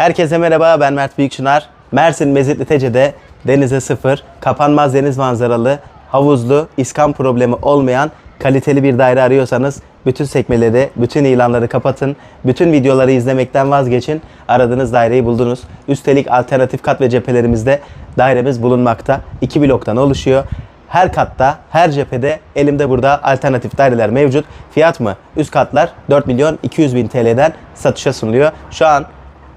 Herkese merhaba ben Mert Büyükçınar. Mersin Mezitli Tece'de denize sıfır, kapanmaz deniz manzaralı, havuzlu, iskan problemi olmayan kaliteli bir daire arıyorsanız bütün sekmeleri, bütün ilanları kapatın, bütün videoları izlemekten vazgeçin. Aradığınız daireyi buldunuz. Üstelik alternatif kat ve cephelerimizde dairemiz bulunmakta. İki bloktan oluşuyor. Her katta, her cephede elimde burada alternatif daireler mevcut. Fiyat mı? Üst katlar 4 milyon 200 bin TL'den satışa sunuluyor. Şu an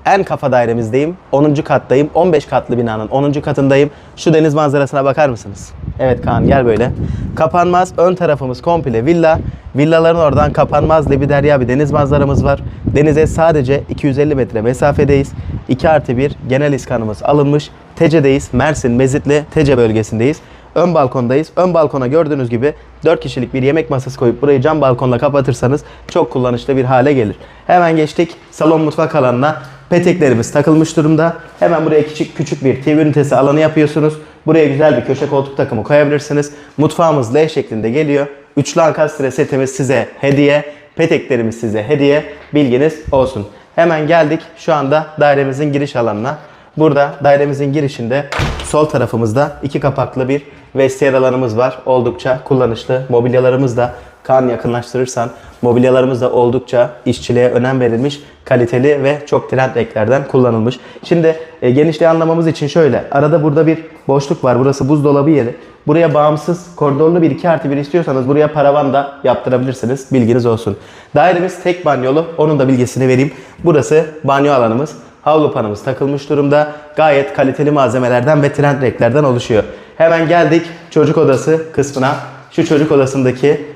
en kafa dairemizdeyim. 10. kattayım. 15 katlı binanın 10. katındayım. Şu deniz manzarasına bakar mısınız? Evet Kaan gel böyle. Kapanmaz. Ön tarafımız komple villa. Villaların oradan kapanmaz bir derya bir deniz manzaramız var. Denize sadece 250 metre mesafedeyiz. 2 artı 1 genel iskanımız alınmış. Tece'deyiz. Mersin, Mezitli, Tece bölgesindeyiz. Ön balkondayız. Ön balkona gördüğünüz gibi 4 kişilik bir yemek masası koyup burayı cam balkonla kapatırsanız çok kullanışlı bir hale gelir. Hemen geçtik salon mutfak alanına. Peteklerimiz takılmış durumda. Hemen buraya küçük küçük bir TV ünitesi alanı yapıyorsunuz. Buraya güzel bir köşe koltuk takımı koyabilirsiniz. Mutfağımız L şeklinde geliyor. Üçlü ankastre setimiz size hediye. Peteklerimiz size hediye. Bilginiz olsun. Hemen geldik şu anda dairemizin giriş alanına. Burada dairemizin girişinde sol tarafımızda iki kapaklı bir vestiyer alanımız var. Oldukça kullanışlı. Mobilyalarımız da kan yakınlaştırırsan mobilyalarımız da oldukça işçiliğe önem verilmiş, kaliteli ve çok trend renklerden kullanılmış. Şimdi e, genişliği anlamamız için şöyle. Arada burada bir boşluk var. Burası buzdolabı yeri. Buraya bağımsız koridorlu bir 2 artı 1 istiyorsanız buraya paravan da yaptırabilirsiniz. Bilginiz olsun. Dairemiz tek banyolu. Onun da bilgisini vereyim. Burası banyo alanımız. Havlu panımız takılmış durumda. Gayet kaliteli malzemelerden ve trend renklerden oluşuyor. Hemen geldik çocuk odası kısmına. Şu çocuk odasındaki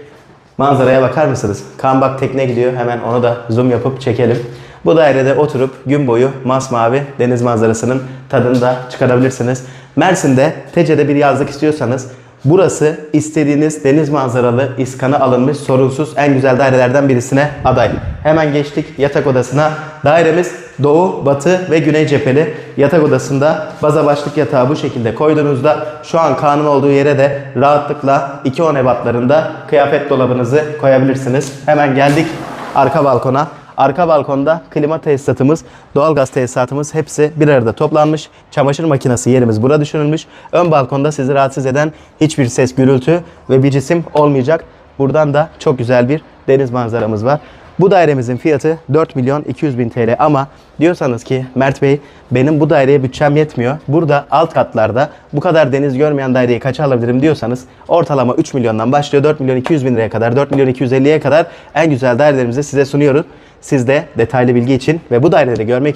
manzaraya bakar mısınız? Kaan bak tekne gidiyor. Hemen onu da zoom yapıp çekelim. Bu dairede oturup gün boyu masmavi deniz manzarasının tadını da çıkarabilirsiniz. Mersin'de Tece'de bir yazlık istiyorsanız Burası istediğiniz deniz manzaralı iskanı alınmış sorunsuz en güzel dairelerden birisine aday. Hemen geçtik yatak odasına. Dairemiz doğu, batı ve güney cepheli. Yatak odasında baza başlık yatağı bu şekilde koyduğunuzda şu an kanun olduğu yere de rahatlıkla 2-10 ebatlarında kıyafet dolabınızı koyabilirsiniz. Hemen geldik arka balkona. Arka balkonda klima tesisatımız, doğalgaz tesisatımız hepsi bir arada toplanmış. Çamaşır makinesi yerimiz burada düşünülmüş. Ön balkonda sizi rahatsız eden hiçbir ses, gürültü ve bir cisim olmayacak. Buradan da çok güzel bir deniz manzaramız var. Bu dairemizin fiyatı 4 milyon 200 bin TL ama diyorsanız ki Mert Bey benim bu daireye bütçem yetmiyor. Burada alt katlarda bu kadar deniz görmeyen daireyi kaça alabilirim diyorsanız ortalama 3 milyondan başlıyor. 4 milyon 200 bin liraya kadar 4 milyon 250'ye kadar en güzel dairelerimizi size sunuyoruz. Siz de detaylı bilgi için ve bu daireleri görmek için